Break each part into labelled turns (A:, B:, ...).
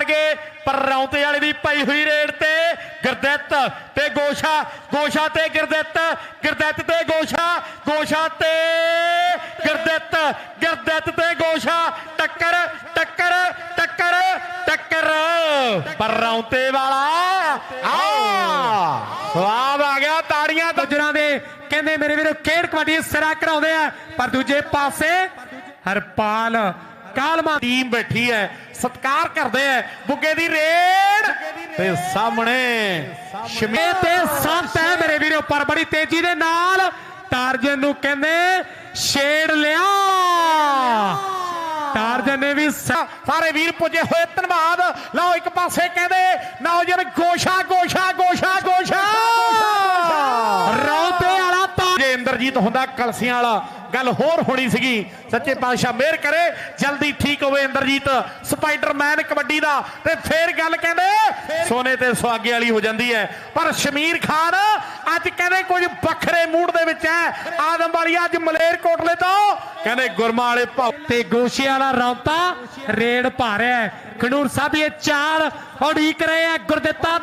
A: ਰੌਂਤੇ ਵਾਲੇ ਦੀ ਪਈ ਹੋਈ ਰੇਡ ਤੇ ਗੁਰਦਿੱਤ ਤੇ ਗੋਸ਼ਾ ਗੋਸ਼ਾ ਤੇ ਗੁਰਦਿੱਤ ਗੁਰਦਿੱਤ ਤੇ ਗੋਸ਼ਾ ਗੋਸ਼ਾ ਤੇ ਗੁਰਦਿੱਤ ਗੁਰਦਿੱਤ ਤੇ ਗੋਸ਼ਾ, ਟੱਕਰ ਟੱਕਰ ਟੱਕਰ ਟੱਕਰ। ਪਰ ਰੌਂਤੇ ਵਾਲਾ, ਆ! ਸਵਾਦ ਆ ਗਿਆ ਤਾੜੀਆਂ ਤਾਂ।
B: ਗੁਜਰਾਂ ਦੇ ਕਹਿੰਦੇ ਮੇਰੇ ਵੀਰੋ, ਖੇਡ ਕਬੱਡੀ ਸਿਰਾ ਕਰਾਉਂਦੇ ਆ, ਪਰ ਦੂਜੇ ਪਾਸੇ ਹਰਪਾਲ ਕਾਲਮਾ
A: ਟੀਮ ਬੈਠੀ ਹੈ ਸਤਿਕਾਰ ਕਰਦੇ ਹੈ ਬੁੱਗੇ ਦੀ ਰੇਡ ਤੇ ਸਾਹਮਣੇ ਸ਼ਮੀ
B: ਤੇ ਸੰਤ ਹੈ ਮੇਰੇ ਵੀਰੋ, ਪਰ ਬੜੀ ਤੇਜ਼ੀ ਦੇ ਨਾਲ ਟਾਰਜਨ ਨੂੰ ਕਹਿੰਦੇ, ਛੇੜ ਲਿਆ। ਟਾਰਜਨ ਨੇ ਵੀ
A: ਸਾਰੇ ਵੀਰ ਪੁੱਜੇ ਹੋਏ, ਧੰਨਵਾਦ। ਲਓ ਇੱਕ ਪਾਸੇ ਕਹਿੰਦੇ, ਨੌਜਵਾਨ ਗੋਸ਼ਾ ਗੋਸ਼ਾ ਗੋਸ਼ਾ ਗੋਸ਼ਾ।
B: ਤਾਂ
A: ਹੁੰਦਾ ਕਲਸੀਆਂ ਵਾਲਾ। ਗੱਲ ਹੋਰ ਹੋਣੀ ਸੀਗੀ, ਸੱਚੇ ਪਾਤਸ਼ਾਹ ਮਿਹਰ ਕਰੇ, ਜਲਦੀ ਠੀਕ ਹੋਵੇ ਇੰਦਰਜੀਤ। ਸਪਾਈਡਰਮੈਨ ਕਬੱਡੀ ਦਾ, ਤੇ ਫੇਰ ਗੱਲ ਕਹਿੰਦੇ, ਸੋਨੇ ਤੇ ਸੁਹਾਗੇ ਵਾਲੀ ਹੋ ਜਾਂਦੀ ਹੈ। ਪਰ ਸ਼ਮੀਰ ਖਾਨ, ਅੱਜ ਕਹਿੰਦੇ ਕੁਝ ਵੱਖਰੇ ਮੂਡ ਦੇ ਵਿੱਚ ਹੈ। ਆਦਮ ਵਾਲੀ ਅੱਜ ਮਲੇਰਕੋਟਲੇ ਤੋਂ, ਕਹਿੰਦੇ ਗੁਰਮਾ ਵਾਲੇ ਭਾਉ
B: ਤੇ ਗੋਸ਼ੇ ਵਾਲਾ ਰੌਂਤਾ ਰੇਡ ਪਾ ਰਿਹਾ ਖਡੂਰ ਸਾਹਿਬ ਇਹ ਚਾਲ ਉਡੀਕ ਰਹੇ ਆ ਗੁਰਦਿੱਤਾ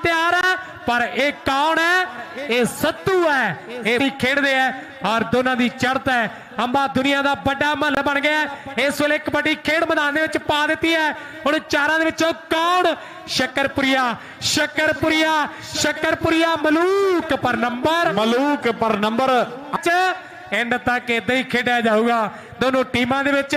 B: ਪਰ ਇਹ ਕੌਣ ਹੈ? ਇਹ ਸੱਤੂ ਹੈ। ਇਹ ਵੀ ਖੇਡਦੇ ਆ ਔਰ ਦੋਨਾਂ ਦੀ ਚੜ੍ਹਤ ਹੈ। ਅੰਬਾ ਦੁਨੀਆ ਦਾ ਵੱਡਾ ਮਹੱਲ ਬਣ ਗਿਆ। ਇਸ ਵੇਲੇ ਕਬੱਡੀ ਖੇਡ ਮੈਦਾਨ ਦੇ ਵਿੱਚ ਪਾ ਦਿੱਤੀ ਹੈ। ਹੁਣ ਚਾਰਾਂ ਦੇ ਵਿੱਚੋਂ ਕੌਣ? ਸ਼ੱਕਰਪੁਰੀਆ। ਸ਼ੱਕਰਪੁਰੀਆ। ਸ਼ੱਕਰਪੁਰੀਆ ਮਲੂਕ ਪਰ ਨੰਬਰ।
A: ਮਲੂਕ ਪਰ ਨੰਬਰ।
B: ਐਂਡ ਤੱਕ ਇਦਾਂ ਹੀ ਖੇਡਿਆ ਜਾਊਗਾ। ਦੋਨੋਂ ਟੀਮਾਂ ਦੇ ਵਿੱਚ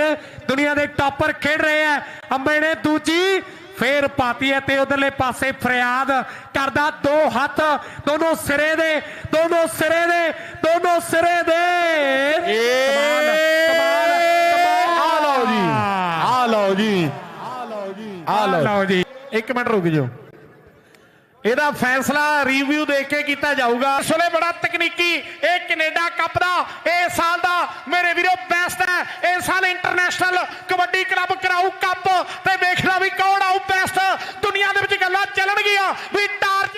B: ਦੁਨੀਆ ਦੇ ਟਾਪਰ ਖੇਡ ਰਹੇ ਆ ਅੰਬੇ ਨੇ ਦੂਜੀ ਫੇਰ ਪਾਤੀ ਹੈ ਤੇ ਉਧਰਲੇ ਪਾਸੇ ਫਰਿਆਦ ਕਰਦਾ ਦੋ ਹੱਥ ਦੋਨੋਂ ਸਿਰੇ ਦੇ ਦੋਨੋਂ ਸਿਰੇ ਦੇ ਦੋਨੋਂ ਸਿਰੇ ਦੇ। ਕਮਾਲ ਕਮਾਲ ਕਮਾਲ
A: ਆ ਲਓ ਜੀ ਆ ਲਓ ਜੀ ਆ ਲਓ ਜੀ। ਆ ਲਓ
B: ਲਓ ਜੀ।
A: ਇੱਕ ਮਿੰਟ ਰੁਕ ਜਾਓ। ਇਹਦਾ ਫੈਸਲਾ ਰਿਵਿਊ ਦੇਖ ਕੇ ਕੀਤਾ ਜਾਊਗਾ। ਇਸ ਵੇਲੇ ਬੜਾ ਤਕਨੀਕੀ ਇਹ ਕੈਨੇਡਾ ਕੱਪ ਦਾ ਇਹ ਸਾਲ ਦਾ ਮੇਰੇ ਵੀਰੋ ਬੈਸਟ ਹੈ। ਇਸ ਸਾਲ ਇੰਟਰਨੈਸ਼ਨਲ